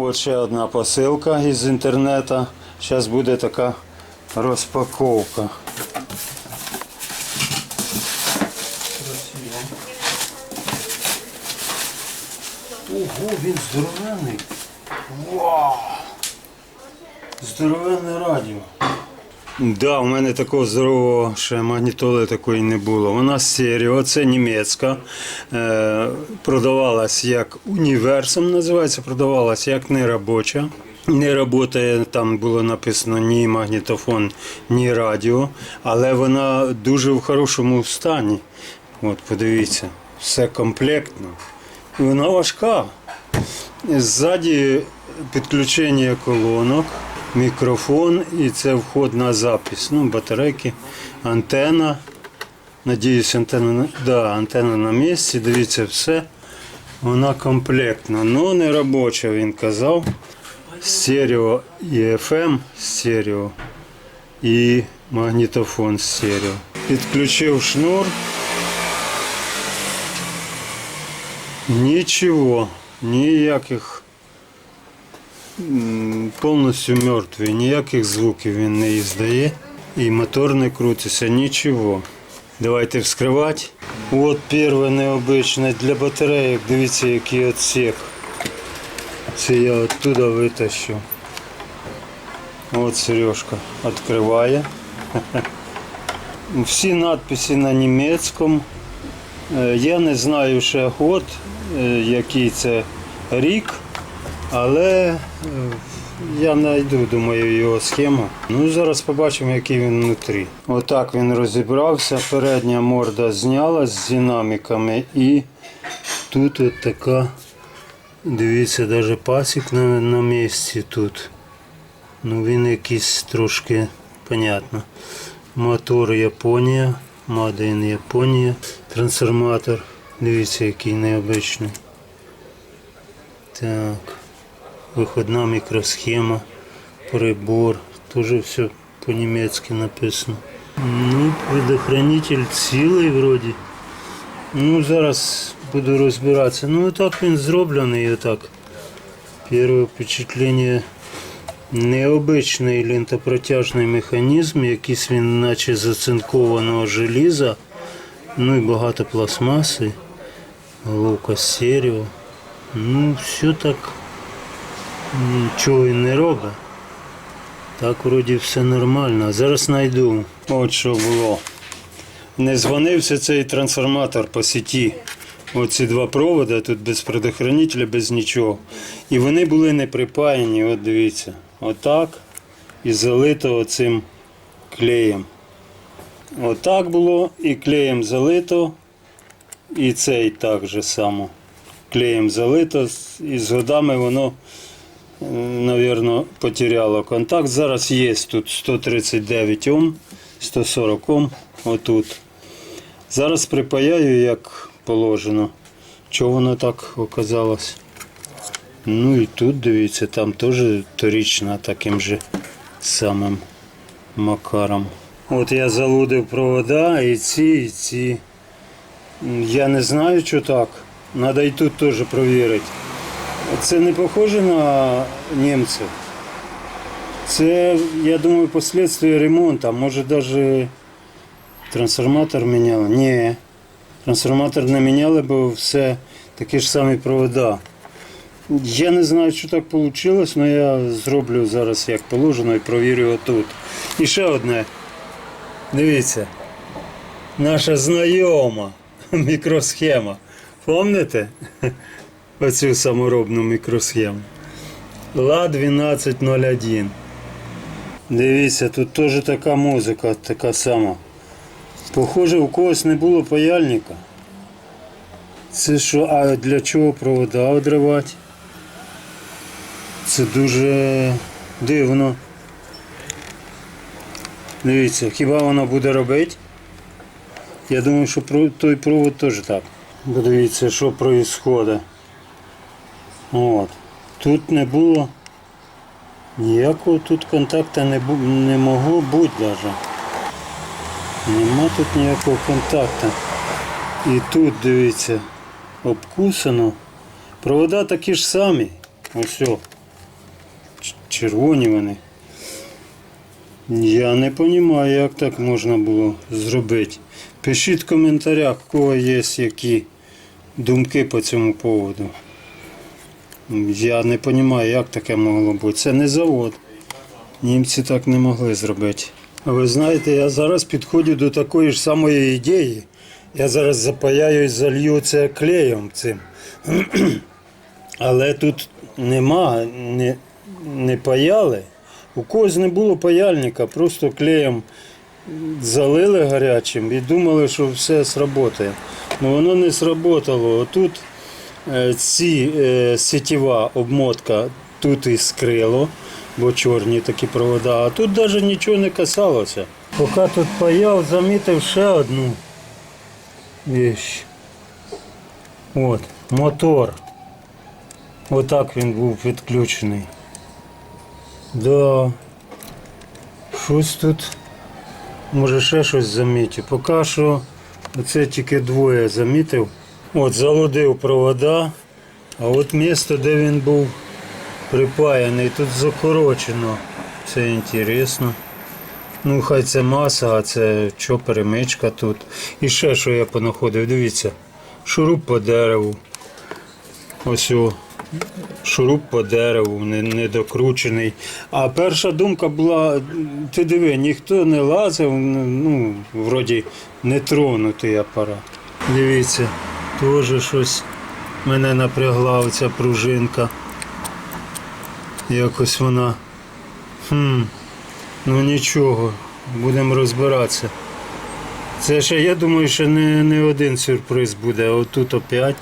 От ще одна посилка із інтернету. Зараз буде така розпаковка. Ого, він здоровенний. Вау! Здоровенне радіо. Да, у мене такого здорового ще магнітоли такої не було. Вона з серії, це німецька. Е, продавалась як універсум, називається, продавалась як неробоча. Не працює, там було написано ні магнітофон, ні радіо, але вона дуже в хорошому стані. От подивіться, все комплектно. Вона важка. Ззаді підключення колонок, мікрофон і це вход на запис. Ну, батарейки, антена. Надіюсь, антенна, на- да, антенна на місці. Дивіться, все. Вона комплектна. Ну, не робоча, він казав. Стерео і FM стерео і магнітофон стерео. Підключив шнур. Нічого, ніяких м, Повністю мертвий, ніяких звуків він не іздає. І мотор не крутиться, нічого. Давайте вскривати. От перше необичне для батарейок. Дивіться, який отсек. Це я оттуда витащу. От Сережка відкриває. Всі надписи на німецькому. Е, Я не знаю ще год, е, який це рік, але е, я знайду, думаю, його схему. Ну, зараз побачимо, який він внутрі. Отак він розібрався. Передня морда знялась з динаміками і тут от така, дивіться, навіть пасік на, на місці тут. Ну він якийсь трошки понятно. Мотор Японія, in Японія. Трансформатор. Дивіться, який необичний. Так. Виходна мікросхема, прибор. Теж все по-німецьки написано. Ну, предохранитель цілий вроді. Ну, зараз буду розбиратися. Ну, так він зроблений, отак. Перше впечатлення необичний лентопротяжний механізм, якийсь він наче зацинкованого желіза, ну і багато пластмаси, головка стерео. Ну, все так нічого він не робить. Так вроді все нормально. Зараз знайду. От що було. Не дзвонився цей трансформатор по сіті. Оці два проводи, тут без предохранителя, без нічого. І вони були не припаяні, от дивіться. Отак. І залито оцим клеєм. Отак було, і клеєм залито. І цей так же само. Клеєм залито, і з годами воно, мабуть, потеряло контакт. Зараз є тут 139 Ом, 140 Ом, отут. Зараз припаяю, як положено. Чого воно так оказалось? Ну і тут, дивіться, там теж торічна таким же самим макаром. От я залудив провода і ці, і ці. Я не знаю, що так. Треба і тут теж перевірити. Це не похоже на німців. Це, я думаю, последствия ремонту. Може навіть трансформатор міняли. Ні. Трансформатор не міняли, бо все такі ж самі провода. Я не знаю, що так вийшло, але я зроблю зараз як положено і провірю отут. І ще одне. Дивіться. Наша знайома мікросхема. Пам'ятаєте? Оцю саморобну мікросхему. ла 1201. Дивіться, тут теж така музика, така сама. Похоже, у когось не було паяльника. Це що, а для чого провода одривати? Це дуже дивно. Дивіться, хіба воно буде робити? Я думаю, що той провод теж так. Подивіться, що відбувається. От. Тут не було ніякого тут контакту не, бу- не могло бути навіть. Нема тут ніякого контакту. І тут дивіться, обкусано. Провода такі ж самі. Ось. червоні вони. Я не розумію, як так можна було зробити. Пишіть в коментарях, у кого є які думки по цьому поводу. Я не розумію, як таке могло бути. Це не завод. Німці так не могли зробити. Ви знаєте, я зараз підходжу до такої ж самої ідеї. Я зараз запаяю і залью це клеєм цим. Але тут нема, не, не паяли. У когось не було паяльника, просто клеєм залили гарячим і думали, що все сработає. Ну воно не сработало. Тут е, ці е, сетєва обмотка тут і скрило, бо чорні такі провода, а тут навіть нічого не касалося. Поки тут паяв, замітив ще одну віч. От, мотор. Отак він був підключений. Да. Щось тут. Може ще щось замітив. Поки що оце тільки двоє замітив. От залудив провода, а от місто, де він був припаяний, тут закорочено. Це інтересно. Ну, хай це маса, а це що перемичка тут. І ще що я понаходив, дивіться, шуруп по дереву. Ось о, шуруп по дереву, не- недокручений. А перша думка була, ти диви, ніхто не лазив, ну, вроді не тронутий апарат. Дивіться, теж щось мене напрягла оця пружинка. Якось вона. Хм, ну нічого, будемо розбиратися. Це ще, я думаю, що не, не один сюрприз буде, отут опять.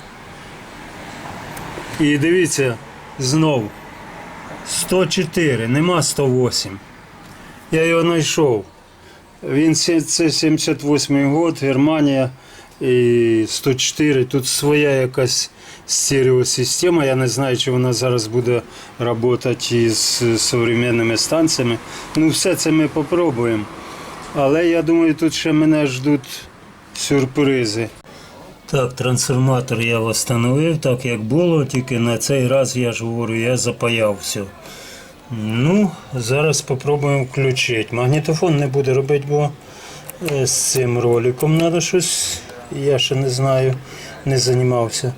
І дивіться, знов 104, нема 108. Я його знайшов. Він це 78-й год, Германія і 104. Тут своя якась стереосистема. Я не знаю, чи вона зараз буде працювати із сучасними станціями. Ну, все це ми попробуємо. Але я думаю, тут ще мене ждуть сюрпризи. Так, трансформатор я встановив так, як було, тільки на цей раз я ж говорю, я запаяв все. Ну, зараз спробуємо включити. Магнітофон не буде робити, бо е, з цим роликом треба щось. Я ще не знаю, не займався.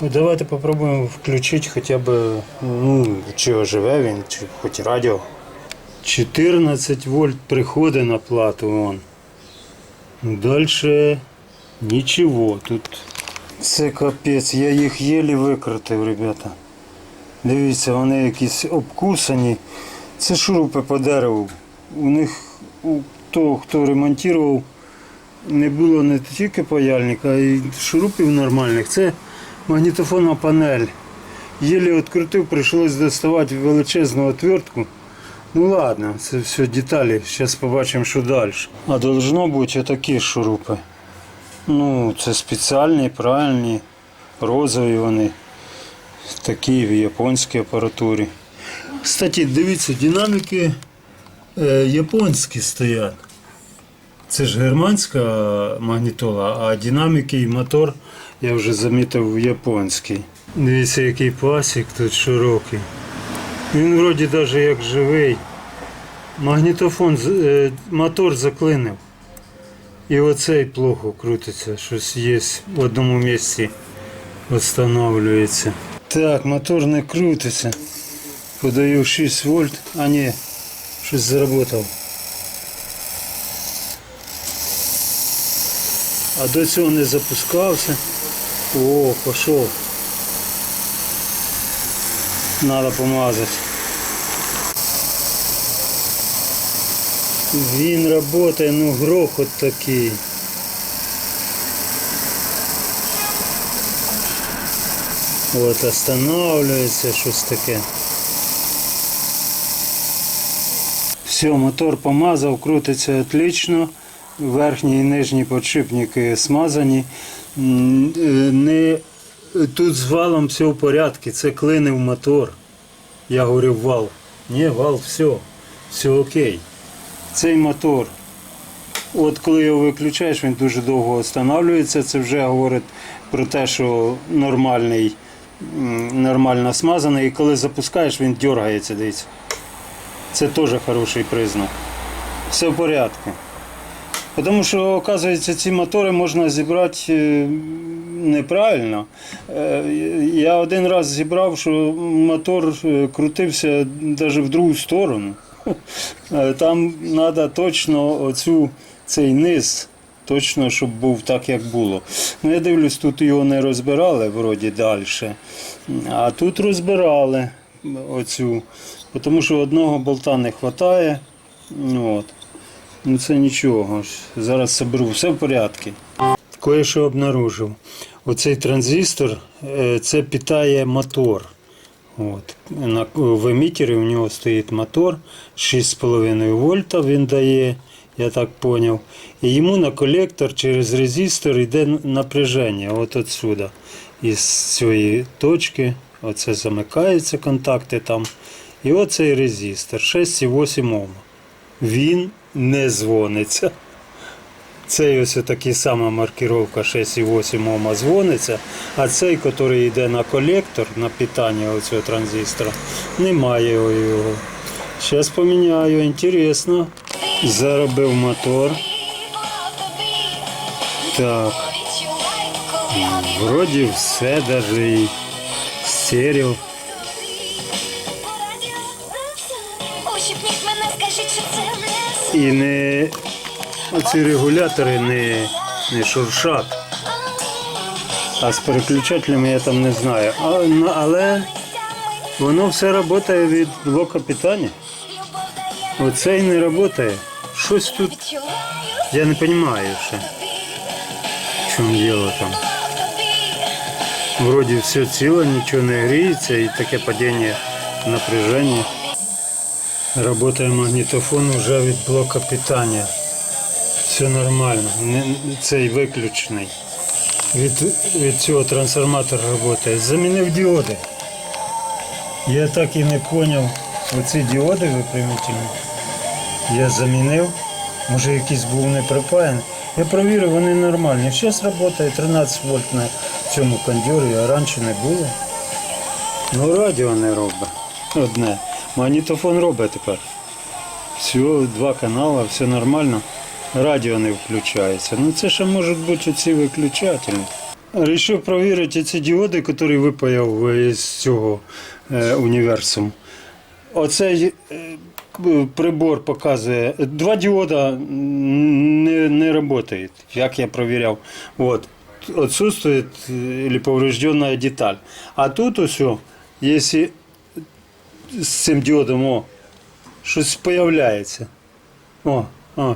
Ну, давайте спробуємо включити хоча б, ну, чи оживе він, чи хоч радіо. 14 вольт приходить на плату вон. Дальше нічого тут. Це капець, я їх єлі викрутив, ребята. Дивіться, вони якісь обкусані. Це шурупи по дереву. У них у того, хто ремонтував, не було не тільки паяльника, а й шурупів нормальних. Це магнітофонна панель. Єлі відкрутив, прийшлось доставати величезну отвертку. Ну ладно, це все деталі. Зараз побачимо, що далі. А должно бути отакі шурупи. Ну, це спеціальні, правильні, розові вони. Такі в японській апаратурі. Кстати, дивіться, динаміки е, японські стоять. Це ж германська магнітола, а динаміки і мотор я вже замітив японський. Дивіться, який пасік тут широкий. Він вроді навіть як живий. Магнітофон, е, мотор заклинив. І оцей плохо крутиться, щось є в одному місці встановлюється. Так, мотор не крутиться. Подаю 6 вольт, а ні, щось заработав. А до цього не запускався. О, пішов. Надо помазати. Він працює, ну грохот такий. От останавливается, щось таке. Все, мотор помазав, крутиться отлично. Верхній і нижній подшипники смазані. Е, Не, тут з валом все в порядку, це клинив мотор. Я говорю вал. Ні, вал, все, все окей. Цей мотор, от коли його виключаєш, він дуже довго встановлюється. Це вже говорить про те, що нормальний, нормально смазаний. І коли запускаєш, він дергається, дивіться. Це теж хороший признак. Все в порядку. Тому що, оказується, ці мотори можна зібрати е, неправильно. Е, Я один раз зібрав, що мотор е, крутився навіть в другу сторону. Там треба точно оцю, цей низ, точно, щоб був так, як було. Ну, я дивлюсь, тут його не розбирали вроді далі. А тут розбирали оцю, тому що одного болта не вистачає. От. Ну це нічого. Зараз соберу, все в порядку. Кое-що обнаружив. Оцей транзистор е, це питає мотор. От. На, в емітері у нього стоїть мотор 6,5 вольта він дає, я так зрозумів. І йому на колектор через резистор йде напряження. От отсюда. Із цієї точки. Оце замикаються контакти там. І оцей резистор 6,8 Ом. Він не дзвониться. Цей ось така сама маркировка 6,8 Ома дзвониться, а цей, який йде на колектор, на питання оцього транзистора, немає його. Зараз поміняю, інтересно. Заробив мотор. Так, вроді все, навіть і стерео. Ущипніть мене, скажіть, що це не І не оці регулятори не, не шуршать. А з переключателями я там не знаю. А, ну, але воно все працює від блока питання. Оцей не працює. Щось тут, я не розумію ще, в чому діло там. Вроді все ціло, нічого не гріється і таке падіння напряження. Работає магнітофон вже від блока питання. Все нормально. Цей виключений. Від, від цього трансформатора працює. Замінив діоди. Я так і не зрозумів. Оці діоди випрямительні. Я замінив. Може якийсь був не припаяний. Я провірив, вони нормальні. Зараз працює 13 вольт на цьому кондьорі, а раніше не було. Ну радіо не робить. Одне. Магнітофон робить тепер. Все, два канали, все нормально. Радіо не включається. Ну це ще можуть бути ці виключателі. Рішив провірити ці діоди, які випаяв із цього е, універсуму. Оцей е, прибор показує. Два діода не, не працюють, як я провіряв. От. Отсутствует э, или поврежденная деталь. А тут все, если з цим діодом о, щось появляється. О, о.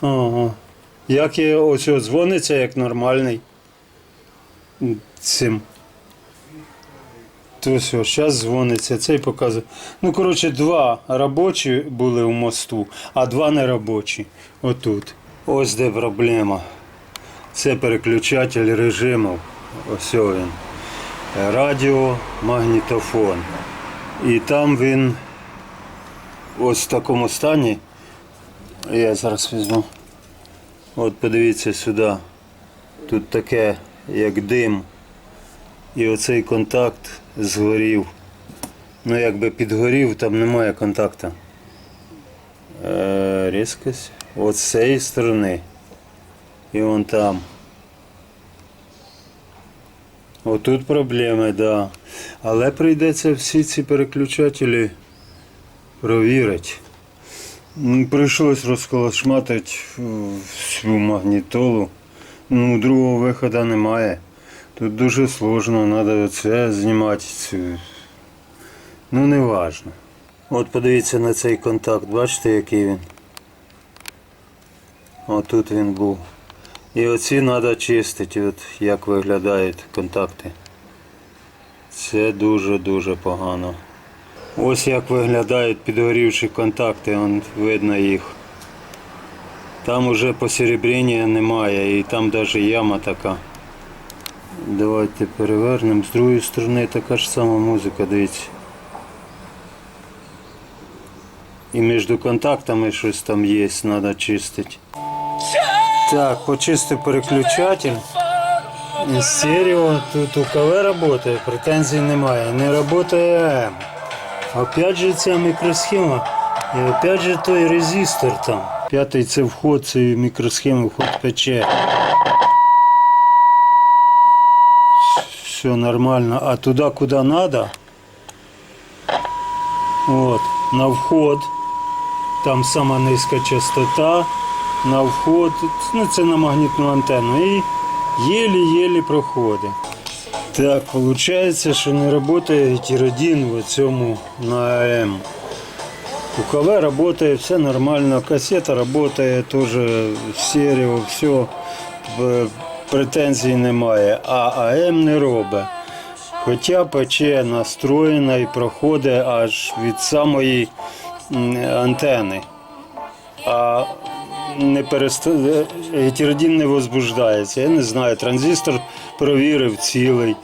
О, о. Як я ось дзвониться як нормальний. Цим. То все, зараз дзвониться, цей показує. Ну, коротше, два робочі були у мосту, а два не робочі. Отут. Ось де проблема. Це переключатель режимів. Ось він радіо, магнітофон. І там він ось в такому стані. Я зараз візьму. От подивіться сюди. Тут таке, як дим. І оцей контакт згорів. Ну якби підгорів, там немає контакту. Е, різкость. От з цієї сторони. І вон там. Отут проблеми, так. Да. Але прийдеться всі ці переключателі провірити. Прийшлось розколошматити е, всю магнітолу. Ну, другого виходу немає. Тут дуже сложно, треба оце знімати. Ну, не важно. От подивіться на цей контакт, бачите, який він. Отут він був. І оці треба чистити, от як виглядають контакти. Це дуже-дуже погано. Ось як виглядають підгорівші контакти, он, видно їх. Там уже посеребріння немає і там навіть яма така. Давайте перевернемо. З другої сторони така ж сама музика, дивіться. І між контактами щось там є, треба чистити. Так, почистив переключатель. І Стерео тут у КВ працює, претензій немає. Не працює Опять же ця мікросхема. І опять же той резистор там. П'ятий це вход цієї мікросхеми, вход ПЧ. Все нормально. А туди, куди треба, от, на вход. Там сама низька частота. На вход. Ну, це на магнітну антенну. І єлі-єлі проходить. Так, виходить, що не працює гетеродин в цьому на АМ. У КВ работает, все нормально, кассета работает тоже в стерео, все, претензій немає, а АМ не робить. Хоча ПЧ настроєна і проходить аж від самої антени. А не переста... гетеродин не возбуждається. Я не знаю, транзистор провірив цілий,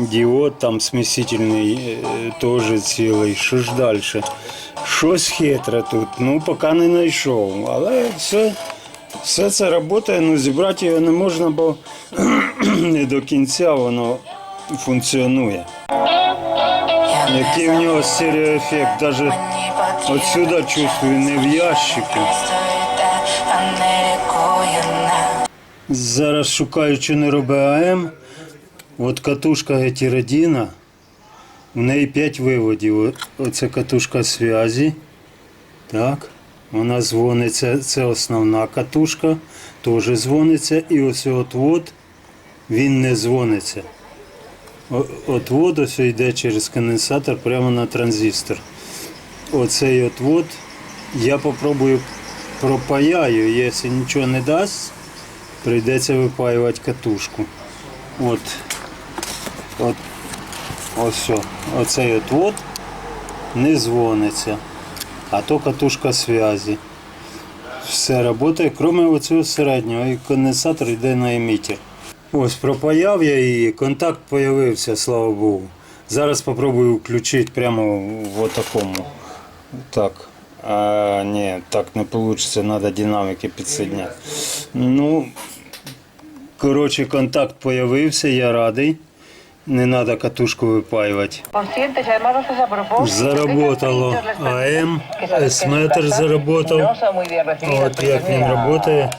діод там смісительний е, теж цілий. Що ж далі? Щось хитре тут, ну поки не знайшов. Але все, все це працює, ну зібрати його не можна, бо не до кінця воно функціонує. Який в нього стереоефект, навіть отсюда чувствую, не в ящику. Зараз шукаю, чи не робить АМ. От катушка гетеродіна. В неї 5 виводів. Оце катушка зв'язі. Так. Вона дзвониться. Це основна катушка. Теж дзвониться. І ось от він не дзвониться. О- Отвод ось йде через конденсатор прямо на транзистор. Оцей отвод я попробую пропаяю. Якщо нічого не дасть, прийдеться випаювати катушку. От, от, ось все. Оцей отвод не дзвониться, а то катушка зв'язі. Все працює, крім оцього середнього, і конденсатор йде на емітер. Ось пропаяв я її, контакт з'явився, слава Богу. Зараз спробую включити прямо в такому. Так. А, ні, так не вийде, треба динамики підсоединяти. Ну, коротше, контакт з'явився, я радий. Не треба катушку випаювати. Заработало АМ, С-метр заработав. От як він працює.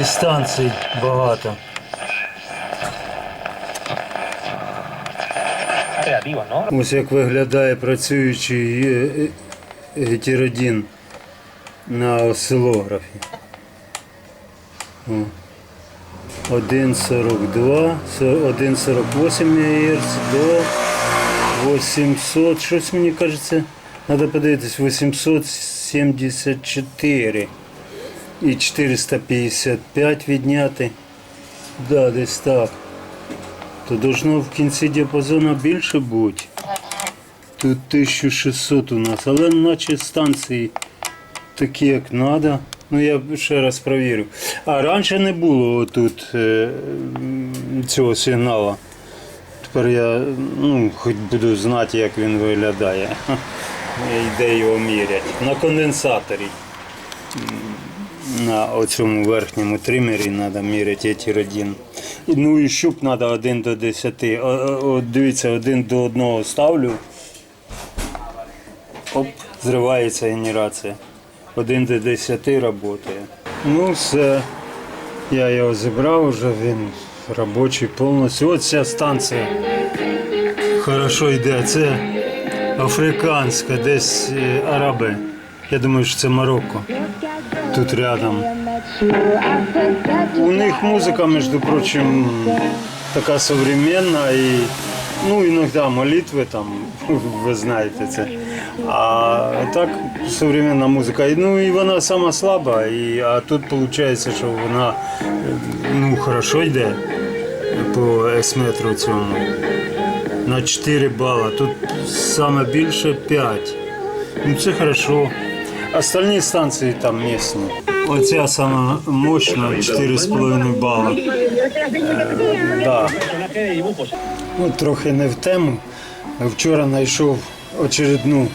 І станцій багато. Ось як виглядає працюючий е, е, гетеродин на осцилографі. 1,42, 1,48 МГц до 800, щось мені кажеться, треба подивитись, 874 і 455 відняти. Да, десь так. То должно в кінці діапазону більше бути. Тут 1600 у нас, але наче станції такі, як треба. Ну я ще раз провірю. А раніше не було тут е, цього сигналу. Тепер я ну, хоч буду знати, як він виглядає. І де його мірять. На конденсаторі. На оцьому верхньому тримері треба міряти етіродін. І, Ну і щуп треба 1 до 10. О, о, От дивіться, один до одного ставлю. Оп, зривається генерація. 1 до 10 працює. Ну все. Я його зібрав вже, він робочий повністю. Ось ця станція хорошо йде. Це африканська, десь е, араби. Я думаю, що це Марокко. Тут рядом. У них музика, між прочим, така современна і ну, іноді молитви там, ви знаєте це. А так современна музика. Ну і вона сама слаба, і, а тут виходить, що вона ну, хорошо йде по есметру цьому. На 4 бала. Тут саме більше 5. Ну це хорошо. Остальні станції там місні. Оця сама мощна 4,5 бала. Е, да. Ну, трохи не в тему. Вчора знайшов очередну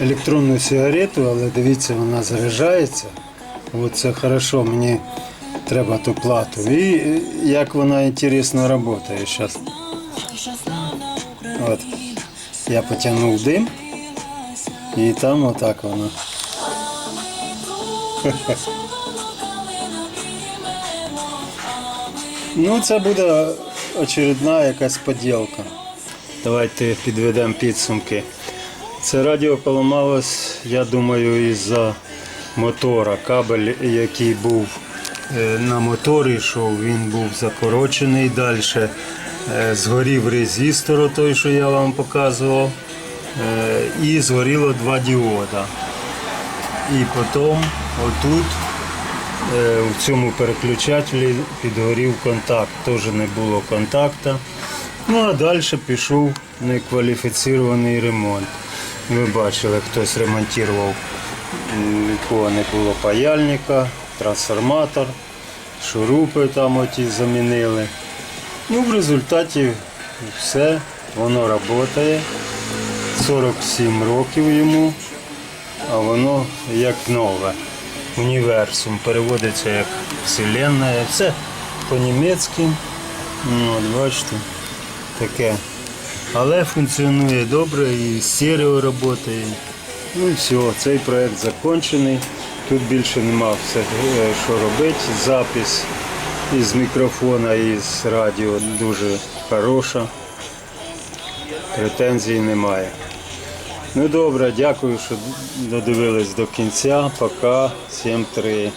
електронну сигарету, але дивіться, вона заряджається. От це хорошо, мені треба ту плату. І як вона інтересно працює. Зараз От. Я потягнув дим, і там отак воно. Ну, це буде очередна якась поділка. Давайте підведемо підсумки. Це радіо поламалось, я думаю, із-за мотора. Кабель, який був е, на моторі, йшов, він був закорочений далі. Згорів резистор, той, що я вам показував. Е, І згоріло два діода. І потім отут е, в цьому переключателі підгорів контакт. Теж не було контакта. Ну а далі пішов некваліфіцірований ремонт. Ви бачили, хтось ремонтував, м, у кого не було паяльника, трансформатор, шурупи там оті замінили. Ну, в результаті все, воно працює. 47 років йому, а воно як нове. Універсум переводиться як Вселенна. Все по-німецьки. Ну, от бачите, таке. Але функціонує добре і стерео працює. Ну і все, цей проект закінчений. Тут більше нема все, е, що робити. Запис із мікрофона, із радіо дуже хороша. Претензій немає. Ну добре, дякую, що додивились до кінця. Пока. Всім три.